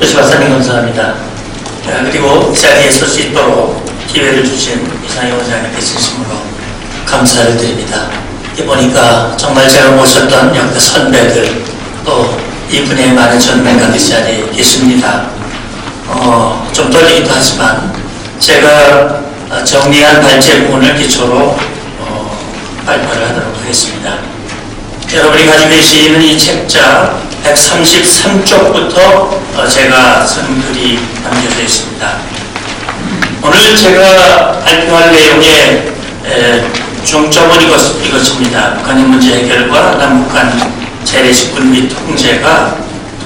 여시 박사님 감사합니다. 자, 그리고 이 자리에 설 수 있도록 기회를 주신 이상희 원장님께 진심으로 감사를 드립니다. 보니까 정말 제가 모셨던 역대 선배들 또 이분의 많은 전문가들 이 자리에 계십니다. 어, 좀 떨리기도 하지만 제가 어, 정리한 발제문을 기초로 어, 발표를 하도록 하겠습니다. 여러분이 가지고 계시는 이 책자 133쪽부터 어, 제가 쓴 글이 남겨져 있습니다. 오늘 제가 발표할 내용의 에, 중점은 이것, 이것입니다. 북한의 문제 해결과 남북한 재래식 군비 통제가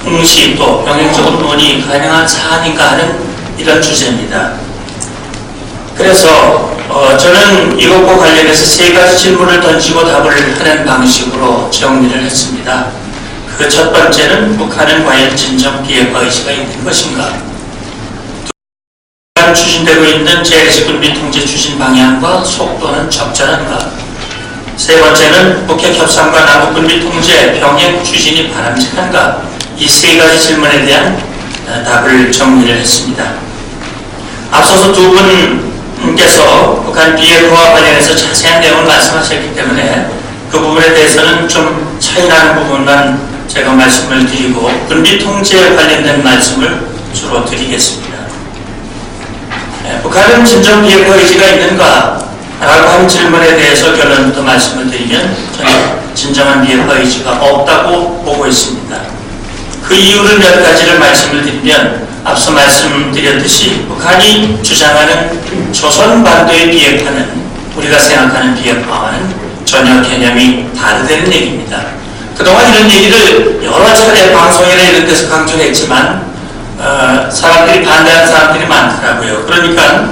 동시 또 병행적으로 논의 가능한 사안인가 하는 이런 주제입니다. 그래서 어, 저는 이것과 관련해서 세 가지 질문을 던지고 답을 하는 방식으로 정리를 했습니다. 그 첫 번째는 북한은 과연 진정 비핵화 의지가 있는 것인가? 북한 추진되고 있는 재래식 군비 통제 추진 방향과 속도는 적절한가? 세 번째는 북핵 협상과 남북 군비 통제 병행 추진이 바람직한가? 이 세 가지 질문에 대한 어, 답을 정리를 했습니다. 앞서서 두분 께서 북한 비핵화와 관련해서 자세한 내용을 말씀하셨기 때문에 그 부분에 대해서는 좀 차이나는 부분만 제가 말씀을 드리고 군비 통제에 관련된 말씀을 주로 드리겠습니다. 예, 북한은 진정 비핵화 의지가 있는가? 라고 하는 질문에 대해서 결론부터 말씀을 드리면 저는 진정한 비핵화 의지가 없다고 보고 있습니다. 그 이유를 몇 가지를 말씀을 드리면 앞서 말씀드렸듯이 북한이 주장하는 조선 반도의 비핵화는 우리가 생각하는 비핵화와는 전혀 개념이 다르다는 얘기입니다. 그동안 이런 얘기를 여러 차례 방송이나 이런 데서 강조했지만 어, 사람들이 반대하는 사람들이 많더라고요. 그러니까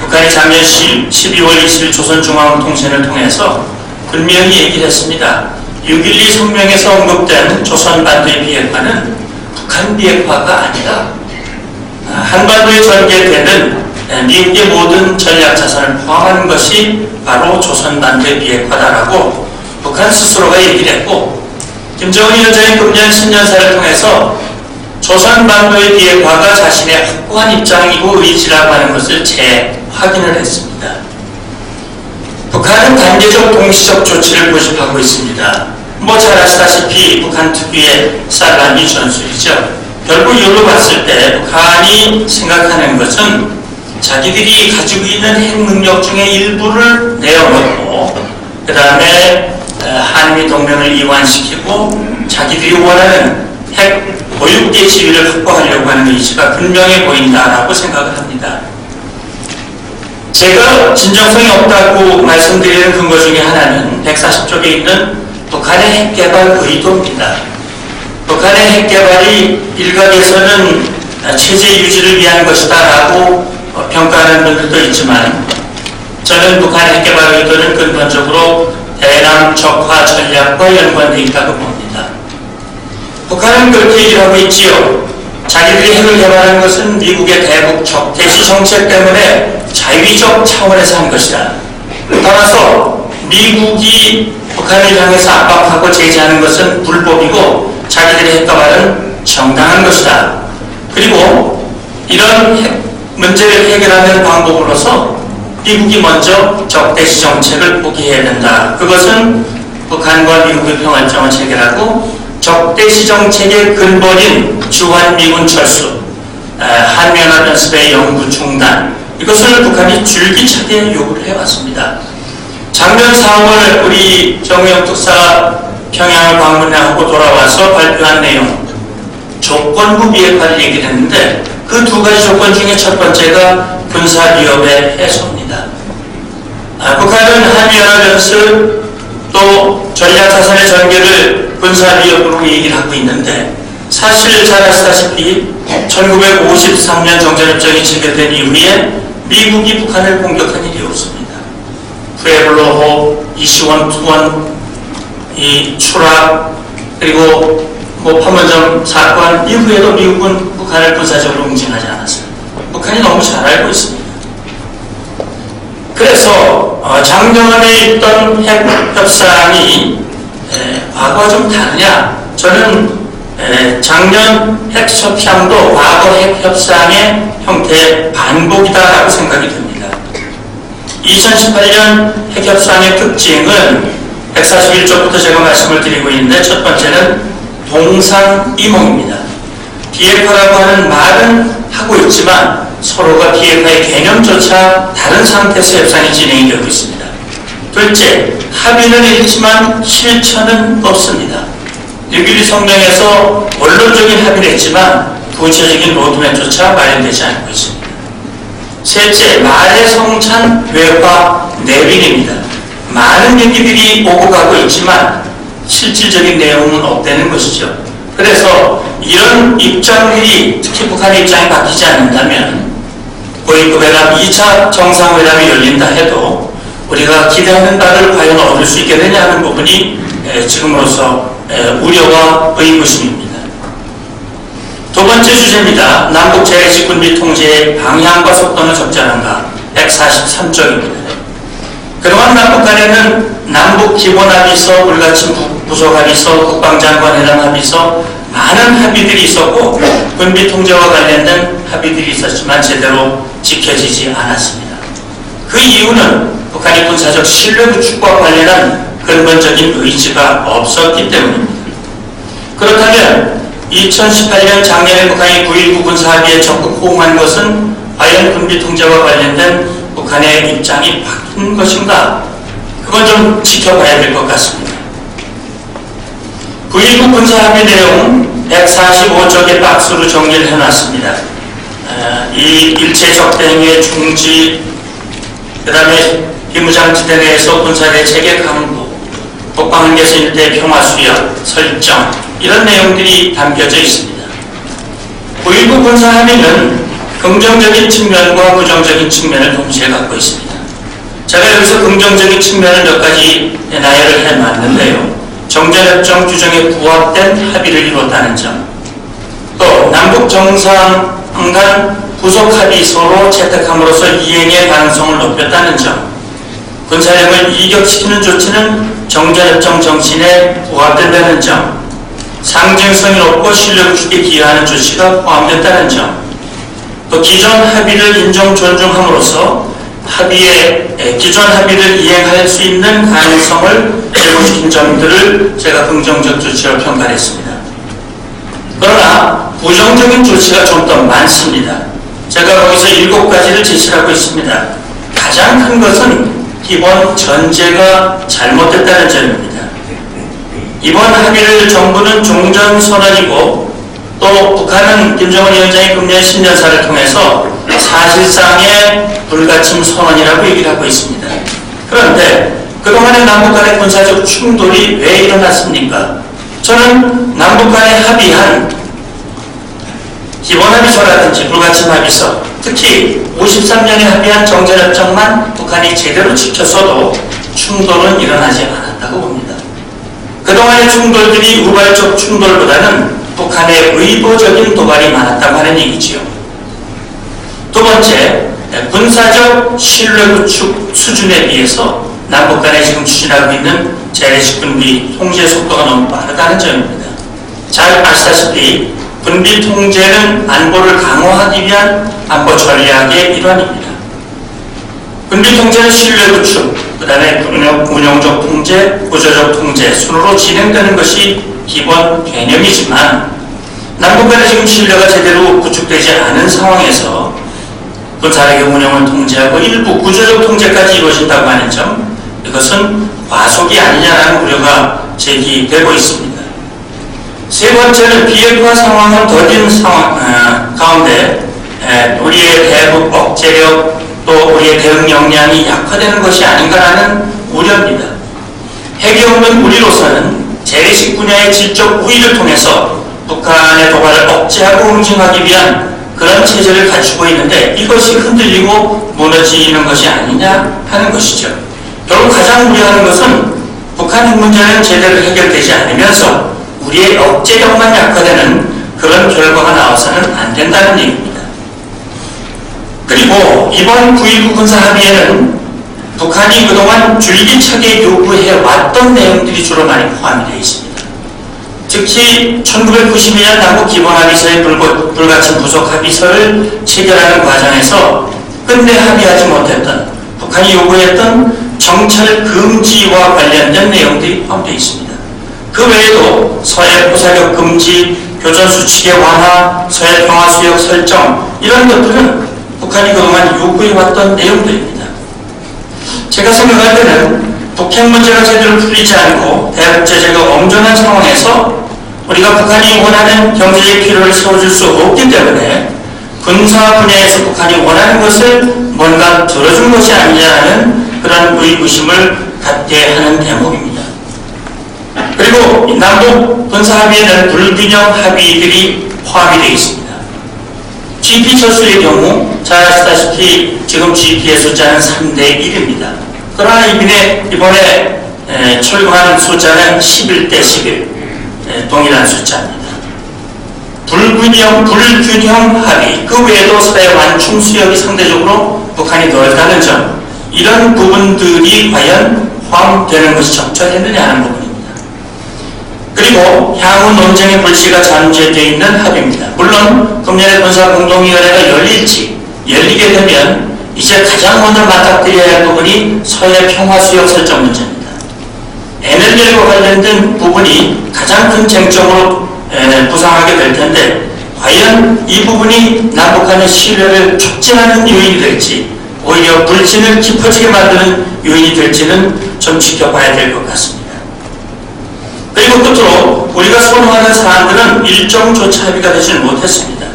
북한이 작년 10, 12월 20일 조선중앙통신을 통해서 분명히 얘기를 했습니다. 6.12 성명에서 언급된 조선 반도의 비핵화는 북한 비핵화가 아니라 아, 한반도에 전개되는 에, 미국의 모든 전략 자산을 포함하는 것이 바로 조선반도의 비핵화다라고 북한 스스로가 얘기를 했고 김정은 위원장이 금년 신년사를 통해서 조선 반도의 비핵화가 자신의 확고한 입장이고 의지라고 하는 것을 재확인을 했습니다. 북한은 단계적 동시적 조치를 고집하고 있습니다. 뭐 잘 아시다시피 북한 특유의 살라미 전술이죠. 결국 이걸로 봤을 때 북한이 생각하는 것은 자기들이 가지고 있는 핵 능력 중에 일부를 내어놓고 그 다음에 한미 동맹을 이완시키고 자기들이 원하는 핵 보육계 지위를 확보하려고 하는 의지가 분명해 보인다라고 생각을 합니다. 제가 진정성이 없다고 말씀드리는 근거 중에 하나는 140쪽에 있는 북한의 핵 개발 의도입니다. 북한의 핵 개발이 일각에서는 체제 유지를 위한 것이다 라고 평가하는 분들도 있지만 저는 북한의 핵 개발 의도는 근본적으로 대남 적화 전략과 연관되어 있다고 봅니다. 북한은 그렇게 얘기를 하고 있지요. 자기들이 핵을 개발한 것은 미국의 대북 적대시 정책 때문에 자위적 차원에서 한 것이다. 따라서 미국이 북한을 향해서 압박하고 제재하는 것은 불법이고 자기들의 핵 개발은 정당한 것이다. 그리고 이런 핵 문제를 해결하는 방법으로서 미국이 먼저 적대시 정책을 포기해야 된다. 그것은 북한과 미국의 평화점을 체결하고 적대시 정책의 근본인 주한미군 철수, 한미연합연습의 연구 중단 이것을 북한이 줄기차게 요구를 해왔습니다. 작년 4월 우리 정우영 특사가 평양을 방문하고 돌아와서 발표한 내용 조건부 비핵화를 얘기를 했는데 그 두 가지 조건 중에 첫 번째가 군사 위협의 해소입니다. 아, 북한은 한미연합연습 또 전략자산의 전개를 군사 위협으로 얘기를 하고 있는데 사실 잘 아시다시피 1953년 정전협정이 체결된 이후에 미국이 북한을 공격한 일이 없습니다. 푸에블로호, 이시원, 투원, 이 추락 그리고 뭐 판문점 사건 이후에도 미국은 북한을 군사적으로 응징하지 않았어요. 북한이 너무 잘 알고 있습니다. 그래서 어, 작년에 있던 핵 협상이 에, 과거와 좀 다르냐? 저는 에, 작년 핵 협상도 과거 핵 협상의 형태의 반복이다라고 생각이 듭니다. 2018년 핵 협상의 특징은 141조부터 제가 말씀을 드리고 있는데 첫 번째는 동상이몽입니다. 비핵화라고 하는 말은 하고 있지만 서로가 비핵화의 개념조차 다른 상태에서 협상이 진행이 되고 있습니다. 둘째, 합의는 했지만 실천은 없습니다. 뉴빌리 성명에서 원론적인 합의를 했지만 구체적인 로드맵조차 마련되지 않고 있습니다. 셋째, 말의 성찬, 외화, 내빈입니다. 많은 얘기들이 오고 가고 있지만 실질적인 내용은 없다는 것이죠. 그래서 이런 입장들이 특히 북한의 입장이 바뀌지 않는다면 고위급 회담 2차 정상회담이 열린다 해도 우리가 기대하는 바를 과연 얻을 수 있겠느냐 하는 부분이 에, 지금으로서 에, 우려와 의구심입니다. 두 번째 주제입니다. 남북 재래식 군비 통제의 방향과 속도는 적절한가? 143쪽입니다. 그동안 남북 간에는 남북 기본 합의서, 불가침 부속 합의서, 국방장관 회담 합의서 많은 합의들이 있었고 군비 통제와 관련된 합의들이 있었지만 제대로 지켜지지 않았습니다. 그 이유는 북한의 군사적 신뢰 구축과 관련한 근본적인 의지가 없었기 때문입니다. 그렇다면 2018년 작년에 북한이 9.19 군사합의에 적극 호응한 것은 과연 군비 통제와 관련된 북한의 입장이 바 뀐 것인가? 그건 좀 지켜봐야 될 것 같습니다. 9.19 군사합의 내용 145쪽의 박스로 정리를 해놨습니다. 어, 이 일체 적대행위의 중지, 그 다음에 비무장지대 내에서 군사대 체계 강구, 북방한계선 일대 평화 수역, 설정 이런 내용들이 담겨져 있습니다. 9.19 군사합의는 긍정적인 측면과 부정적인 측면을 동시에 갖고 있습니다. 제가 여기서 긍정적인 측면을 몇 가지 나열을 해놨는데요. 정전협정 규정에 부합된 합의를 이뤘다는 점, 또 남북 정상 간 부속 합의서로 채택함으로써 이행의 가능성을 높였다는 점, 군사력을 이격시키는 조치는 정전협정 정신에 부합된다는 점, 상징성이 높고 신뢰 구축에 기여하는 조치가 포함됐다는 점, 또 기존 합의를 인정 존중함으로써 합의의 기존 합의를 이행할 수 있는 가능성을 제고시킨 점들을 제가 긍정적 조치로 평가했습니다. 그러나 부정적인 조치가 좀 더 많습니다. 제가 거기서 일곱 가지를 제시하고 있습니다. 가장 큰 것은 기본 전제가 잘못됐다는 점입니다. 이번 합의를 정부는 종전선언이고 또 북한은 김정은 위원장이 금년 신년사를 통해서 사실상의 불가침 선언이라고 얘기를 하고 있습니다. 그런데 그동안의 남북 간의 군사적 충돌이 왜 일어났습니까? 저는 남북 간에 합의한 기본 합의서라든지 불가침 합의서 특히 53년에 합의한 정전협정만 북한이 제대로 지켰어도 충돌은 일어나지 않았다고 봅니다. 그동안의 충돌들이 우발적 충돌보다는 북한의 의도적인 도발이 많았다고 하는 얘기지요. 두 번째, 군사적 신뢰 구축 수준에 비해서 남북 간에 지금 추진하고 있는 재래식 군비 통제 속도가 너무 빠르다는 점입니다. 잘 아시다시피 군비 통제는 안보를 강화하기 위한 안보 전략의 일환입니다. 군비 통제는 신뢰 구축, 그 다음에 운영 적 통제, 구조적 통제 순으로 진행되는 것이 기본 개념이지만 남북 간에 지금 신뢰가 제대로 구축되지 않은 상황에서 군사력의 운영을 통제하고 일부 구조적 통제까지 이루어진다고 하는 점 이것은 과속이 아니냐라는 우려가 제기되고 있습니다. 세 번째는 비핵화 상황을 더딘 상황 어, 가운데 에, 우리의 대북 억제력 또 우리의 대응 역량이 약화되는 것이 아닌가라는 우려입니다. 핵이 없는 우리로서는 재래식 분야의 질적 우위를 통해서 북한의 도발을 억제하고 응징하기 위한 그런 체제를 갖추고 있는데 이것이 흔들리고 무너지는 것이 아니냐 하는 것이죠. 결국 가장 우려하는 것은 북한 핵 문제는 제대로 해결되지 않으면서 우리의 억제력만 약화되는 그런 결과가 나와서는 안 된다는 얘기입니다. 그리고 이번 9.19 군사 합의에는 북한이 그동안 줄기차게 요구해 왔던 내용들이 주로 많이 포함이 되어 있습니다. 특히 1992년 남북 기본합의서의 불고, 불같은 부속 합의서를 체결하는 과정에서 끝내 합의하지 못했던 북한이 요구했던 정찰 금지와 관련된 내용들이 포함되어 있습니다. 그 외에도 서해 포사격 금지, 교전 수칙의 완화, 서해 평화 수역 설정 이런 것들은 북한이 그동안 요구해왔던 내용들입니다. 제가 생각할 때는 북핵 문제가 제대로 풀리지 않고 대북 제재가 엄중한 상황에서 우리가 북한이 원하는 경제적 필요를 세워줄 수 없기 때문에 군사 분야에서 북한이 원하는 것을 뭔가 들어준 것이 아니냐는 그런 의구심을 갖게 하는 대목입니다. 그리고 남북 군사 합의에는 불균형 합의들이 포함이 되어 있습니다. GP 철수의 경우 잘 아시다시피 지금 GP의 숫자는 3대 1입니다. 그러나 이번에, 이번에 에, 철거하는 숫자는 11대 11 에, 동일한 숫자입니다. 불균형, 불균형 합의 그 외에도 서해 완충 수역이 상대적으로 북한이 넓다는 점 이런 부분들이 과연 포함되는 것이 적절했느냐 하는 부분입니다. 그리고 향후 논쟁의 불씨가 잠재되어 있는 합의입니다. 물론 금년에 군사공동위원회가 열릴지 열리게 되면 이제 가장 먼저 맞닥뜨려야 할 부분이 서해 평화수역 설정 문제입니다. 에너지와 관련된 부분이 가장 큰 쟁점으로 에, 부상하게 될 텐데 과연 이 부분이 남북한의 신뢰를 촉진하는 요인이 될지 오히려 불신을 깊어지게 만드는 요인이 될지는 좀 지켜봐야 될 것 같습니다. 그리고 끝으로 우리가 선호하는 사안들은 일정 조차 합의가 되지는 못했습니다.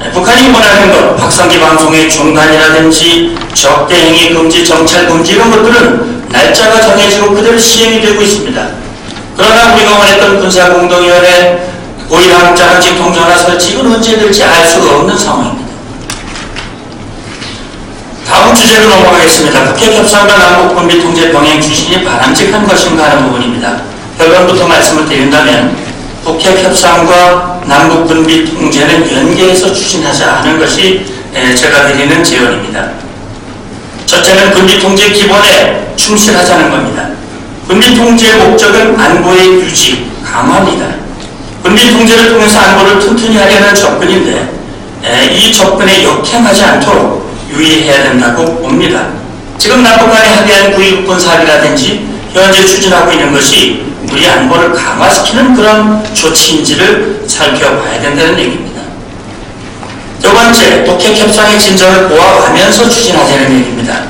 네, 북한이 원하는 것, 박상기 방송의 중단이라든지 적대행위 금지, 정찰 금지 이런 것들은 날짜가 정해지고 그대로 시행이 되고 있습니다. 그러나 우리가 원했던 군사공동위원회, 고위함장직 통전화 설치 이건 언제 될지 알 수가 없는 상황입니다. 다음 주제로 넘어가겠습니다. 북핵 협상과 남북 군비 통제 병행 추진이 바람직한 것인가 하는 부분입니다. 결론부터 말씀을 드린다면 북핵 협상과 남북 군비 통제는 연계해서 추진하자 하는 것이 에, 제가 드리는 제언입니다. 첫째는 군비 통제 기본에 충실하자는 겁니다. 군비 통제의 목적은 안보의 유지, 강화입니다. 군비 통제를 통해서 안보를 튼튼히 하려는 접근인데 에, 이 접근에 역행하지 않도록 유의해야 된다고 봅니다. 지금 남북 간에 합의한 9.19군 사업이라든지 현재 추진하고 있는 것이 우리 안보를 강화시키는 그런 조치인지를 살펴봐야 된다는 얘기입니다. 두 번째, 북핵 협상의 진전을 보아가면서 추진하자는 얘기입니다.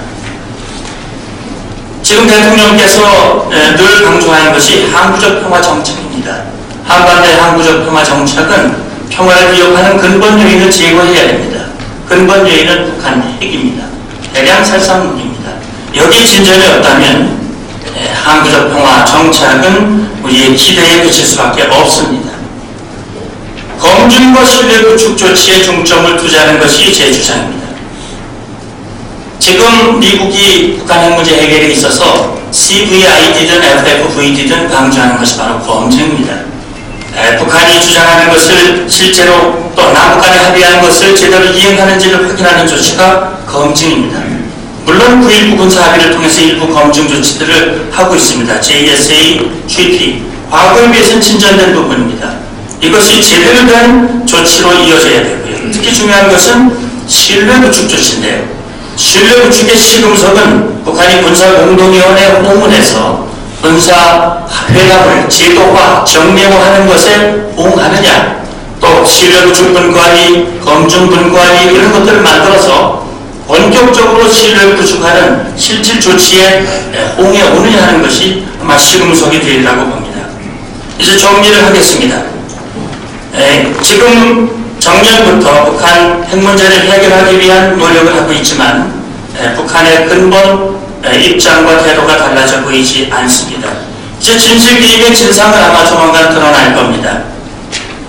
지금 대통령께서 늘 강조하는 것이 항구적 평화 정책입니다. 한반도의 항구적 평화 정책은 평화를 위협하는 근본 요인을 제거해야 됩니다. 근본 요인은 북한 핵입니다. 대량 살상문입니다. 여기 진전이 없다면 항구적 평화 정착은 우리의 기대에 그칠 수밖에 없습니다. 검증과 신뢰 구축 조치에 중점을 두자는 것이 제 주장입니다. 지금 미국이 북한 핵 문제 해결에 있어서 CVID든 FFVD든 강조하는 것이 바로 검증입니다. 북한이 주장하는 것을 실제로 또 남북 간에 합의하는 것을 제대로 이행하는지를 확인하는 조치가 검증입니다. 물론 9.19 군사 합의를 통해서 일부 검증 조치들을 하고 있습니다. JSA, GP, 과거에 비해서는 진전된 부분입니다. 이것이 제대로 된 조치로 이어져야 되고요. 특히 중요한 것은 신뢰 구축 조치인데요. 신뢰 구축의 시금석은 북한이 군사공동위원회 호문에서 군사 회담을 제도화, 정례화하는 것에 호응하느냐, 또 신뢰 구축 분과리, 검증 분과리 이런 것들을 만들어서 본격적으로 신뢰를 구축하는 실질 조치에 홍해 오느냐 하는 것이 아마 시금석이 되리라고 봅니다. 이제 정리를 하겠습니다. 에, 지금 작년부터 북한 핵 문제를 해결하기 위한 노력을 하고 있지만 에, 북한의 근본 에, 입장과 태도가 달라져 보이지 않습니다. 이제 진실 기획의 진상은 아마 조만간 드러날 겁니다.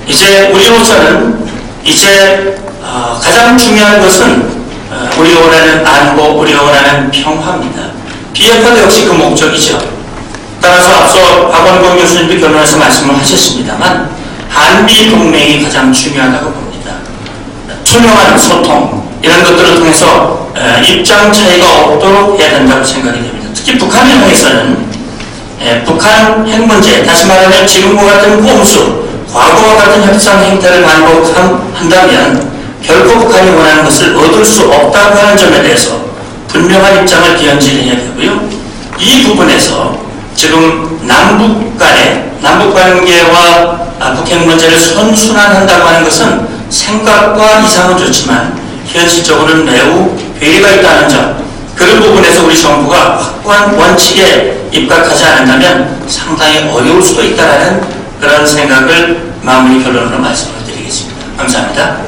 이제 우리로서는 이제 어, 가장 중요한 것은 어, 우리가 원하는 안보, 우리가 원하는 평화입니다. 비핵화도 역시 그 목적이죠. 따라서 앞서 박원봉 교수님도 결론에서 말씀을 하셨습니다만 한미 동맹이 가장 중요하다고 봅니다. 투명한 소통 이런 것들을 통해서 어, 입장 차이가 없도록 해야 된다고 생각이 됩니다. 특히 북한을 향해서는 예, 북한 핵 문제, 다시 말하면 지금과 같은 꼼수, 과거와 같은 협상 행태를 반복한다면 결코 북한이 원하는 것을 얻을 수 없다고 하는 점에 대해서 분명한 입장을 기현진해야 되고요. 이 부분에서 지금 남북 간의 남북 관계와 아, 북핵 문제를 선순환한다고 하는 것은 생각과 이상은 좋지만 현실적으로는 매우 괴리가 있다는 점 그런 부분에서 우리 정부가 확고한 원칙에 입각하지 않는다면 상당히 어려울 수도 있다는 그런 생각을 마무리 결론으로 말씀을 드립니다.